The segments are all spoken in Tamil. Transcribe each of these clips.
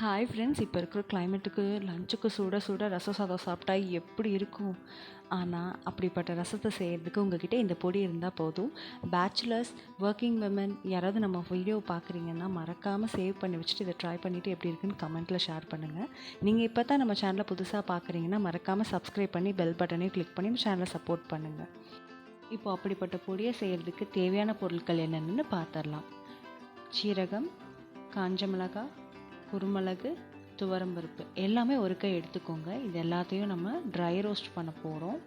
ஹாய் ஃப்ரெண்ட்ஸ் இப்போ இருக்கிற கிளைமேட்டுக்கு லஞ்சுக்கு சுட சுட ரசம் சாதம் சாப்பிட்டா எப்படி இருக்கும்? ஆனால் அப்படிப்பட்ட ரசத்தை செய்கிறதுக்கு உங்ககிட்ட இந்த பொடி இருந்தால் போதும். பேச்சுலர்ஸ் ஒர்க்கிங் விமன் யாராவது நம்ம வீடியோ பார்க்குறீங்கன்னா மறக்காமல் சேவ் பண்ணி வச்சுட்டு இதை ட்ரை பண்ணிவிட்டு எப்படி இருக்குன்னு கமெண்ட்டில் ஷேர் பண்ணுங்கள் நீங்கள் இப்போ தான் நம்ம சேனலை புதுசாக பார்க்குறீங்கன்னா மறக்காமல் சப்ஸ்கிரைப் பண்ணி பெல் பட்டனையும் கிளிக் பண்ணி சேனலை சப்போர்ட் பண்ணுங்கள் இப்போ அப்படிப்பட்ட பொடியை செய்கிறதுக்கு தேவையான பொருட்கள் என்னென்னு பார்த்துடலாம். சீரகம் காஞ்ச மிளகாய் குருமிளகு துவரம்பருப்பு எல்லாமே ஒரு கை எடுத்துக்கோங்க. இது எல்லாத்தையும் நம்ம ட்ரை ரோஸ்ட் பண்ண போகிறோம்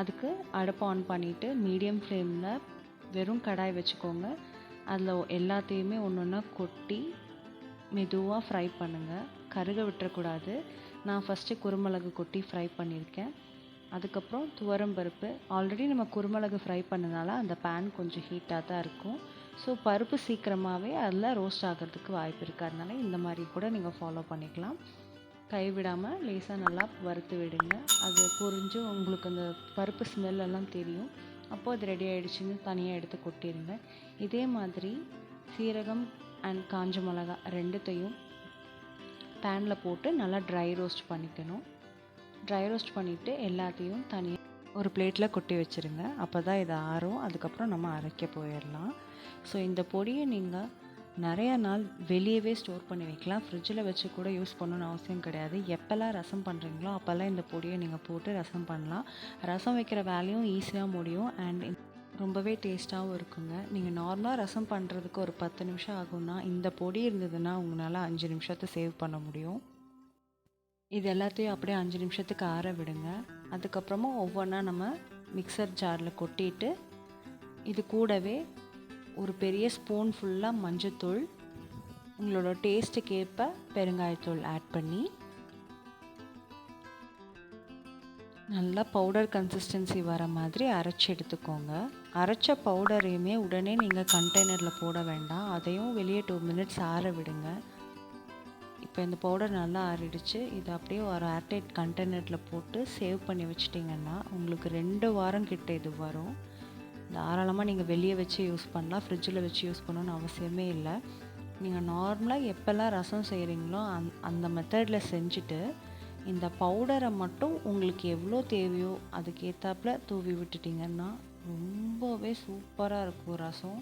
அதுக்கு அடுப்பு ஆன் பண்ணிவிட்டு மீடியம் ஃப்ளேமில் வெறும் கடாய் வச்சுக்கோங்க. அதில் எல்லாத்தையுமே ஒன்று ஒன்றா கொட்டி மெதுவாக ஃப்ரை பண்ணுங்கள் கருக விட்டுறக்கூடாது. நான் ஃபஸ்ட்டு குருமிளகு கொட்டி ஃப்ரை பண்ணியிருக்கேன். அதுக்கப்புறம் துவரம்பருப்பு. ஆல்ரெடி நம்ம குருமிளகு ஃப்ரை பண்ணனால அந்த பேன் கொஞ்சம் ஹீட்டாக தான் இருக்கும். ஸோ பருப்பு சீக்கிரமாகவே அதில் ரோஸ்ட் ஆகிறதுக்கு வாய்ப்பு இருக்குது அதனால இந்த மாதிரி கூட நீங்கள் ஃபாலோ பண்ணிக்கலாம். கைவிடாமல் லேசாக நல்லா வறுத்து விடுங்க. அது புரிஞ்சு உங்களுக்கு அந்த பருப்பு ஸ்மெல் எல்லாம் தெரியும். அப்போது அது ரெடி ஆகிடுச்சின்னு தனியாக எடுத்து கொட்டிடுங்க இதே மாதிரி சீரகம் அண்ட் காஞ்ச மிளகா ரெண்டுத்தையும் பேனில் போட்டு நல்லா ட்ரை ரோஸ்ட் பண்ணிக்கணும். ட்ரை ரோஸ்ட் பண்ணிவிட்டு எல்லாத்தையும் தனியாக ஒரு பிளேட்டில் கொட்டி வச்சுருங்க. அப்போ தான் இது ஆறும். அதுக்கப்புறம் நம்ம அரைக்க போயிடலாம். ஸோ இந்த பொடியை நீங்கள் நிறையா நாள் வெளியவே ஸ்டோர் பண்ணி வைக்கலாம். ஃப்ரிட்ஜில் வச்சு கூட யூஸ் பண்ணணும்னு அவசியம் கிடையாது. எப்போல்லாம் ரசம் பண்ணுறீங்களோ அப்போல்லாம் இந்த பொடியை நீங்கள் போட்டு ரசம் பண்ணலாம். ரசம் வைக்கிற வேலையும் ஈஸியாக முடியும். அண்ட் ரொம்பவே டேஸ்ட்டாகவும் இருக்குங்க. நீங்கள் நார்மலாக ரசம் பண்ணுறதுக்கு ஒரு பத்து நிமிஷம் ஆகும்னா இந்த பொடி இருந்ததுன்னா உங்களால் அஞ்சு நிமிஷத்தை சேவ் பண்ண முடியும். இது எல்லாத்தையும் அப்படியே அஞ்சு நிமிஷத்துக்கு ஆற விடுங்க. அதுக்கப்புறமா ஒவ்வொன்றா நம்ம மிக்சர் ஜாரில் கொட்டிட்டு இது கூடவே ஒரு பெரிய ஸ்பூன் ஃபுல்லாக மஞ்சத்தூள் உங்களோட டேஸ்ட்டுக்கு ஏற்ப பெருங்காயத்தூள் ஆட் பண்ணி நல்லா பவுடர் கன்சிஸ்டன்சி வர மாதிரி அரைச்சி எடுத்துக்கோங்க. அரைச்ச பவுடரையுமே உடனே நீங்கள் கண்டெய்னரில் போட வேண்டாம். அதையும் வெளியே டூ மினிட்ஸ் ஆற விடுங்க. இப்போ இந்த பவுடர் நல்லா ஆறிடுச்சு. இது அப்படியே ஒரு ஏர்டைட் கண்டெய்னரில் போட்டு சேவ் பண்ணி வச்சிட்டிங்கன்னா உங்களுக்கு ரெண்டு வாரம் கிட்ட இது வரும். தாராளமாக நீங்கள் வெளியே வச்சு யூஸ் பண்ணலாம். ஃப்ரிட்ஜில் வச்சு யூஸ் பண்ணணும்னு அவசியமே இல்லை. நீங்கள் நார்மலாக எப்போல்லாம் ரசம் செய்கிறீங்களோ அந் அந்த மெத்தடில் செஞ்சுட்டு இந்த பவுடரை மட்டும் உங்களுக்கு எவ்வளோ தேவையோ அதுக்கேற்றாப்புல தூவி விட்டுட்டிங்கன்னா ரொம்பவே சூப்பராக இருக்கும் ரசம்.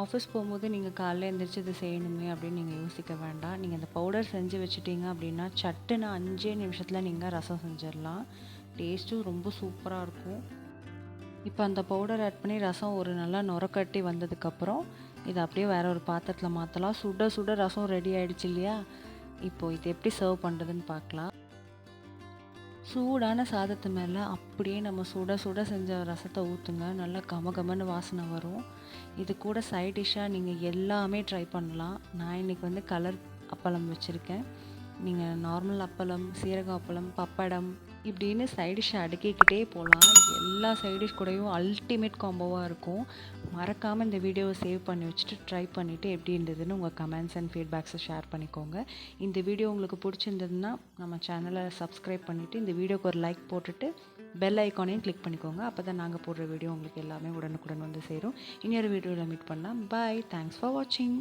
ஆஃபீஸ் போகும்போது நீங்கள் காலைல எழுந்திரிச்சு இது செய்யணுமே அப்படின்னு நீங்கள் யோசிக்க வேண்டாம். நீங்கள் இந்த பவுடர் செஞ்சு வச்சுட்டீங்க அப்படின்னா சட்டுன்னு அஞ்சே நிமிஷத்தில் நீங்கள் ரசம் செஞ்சிடலாம். டேஸ்ட்டும் ரொம்ப சூப்பராக இருக்கும். இப்போ அந்த பவுடர் ஆட் பண்ணி ரசம் ஒரு நல்லா நுரக்கட்டி வந்ததுக்கப்புறம் இதை அப்படியே வேற ஒரு பாத்திரத்தில் மாற்றலாம் சுட சுட ரசம் ரெடி ஆகிடுச்சு இல்லையா? இப்போது இது எப்படி சர்வ் பண்ணுறதுன்னு பார்க்கலாம். சூடான சாதத்து மேலே அப்படியே நம்ம சுட சுட செஞ்ச ரசத்தை ஊற்றுங்க நல்லா கமகமன்னு வாசனை வரும். இது கூட சைட் டிஷ்ஷாக நீங்கள் எல்லாமே ட்ரை பண்ணலாம். நான் இன்றைக்கி வந்து கலர் அப்பளம் வச்சுருக்கேன். நீங்கள் நார்மல் அப்பளம் சீரக அப்பளம் பப்படம் இப்படின்னு சைடிஷ் அடுக்கிக்கிட்டே போகலாம் எல்லா சைடிஷ் கூடயும் அல்டிமேட் காம்போவாக இருக்கும். மறக்காமல் இந்த வீடியோவை சேவ் பண்ணி வச்சுட்டு ட்ரை பண்ணிவிட்டு எப்படி இருந்ததுன்னு உங்கள் கமெண்ட்ஸ் அண்ட் ஃபீட்பேக்ஸை ஷேர் பண்ணிக்கோங்க. இந்த வீடியோ உங்களுக்கு பிடிச்சிருந்ததுன்னா நம்ம சேனலை சப்ஸ்கிரைப் பண்ணிவிட்டு இந்த வீடியோக்கு ஒரு லைக் போட்டுட்டு பெல் ஐக்கானையும் கிளிக் பண்ணிக்கோங்க. அப்போ தான் நாங்கள் போடுற வீடியோ உங்களுக்கு எல்லாமே உடனுக்குடன் வந்து சேரும். இன்னொரு வீடியோவில் மீட் பண்ணலாம். பாய் தேங்க்ஸ் ஃபார் வாட்சிங்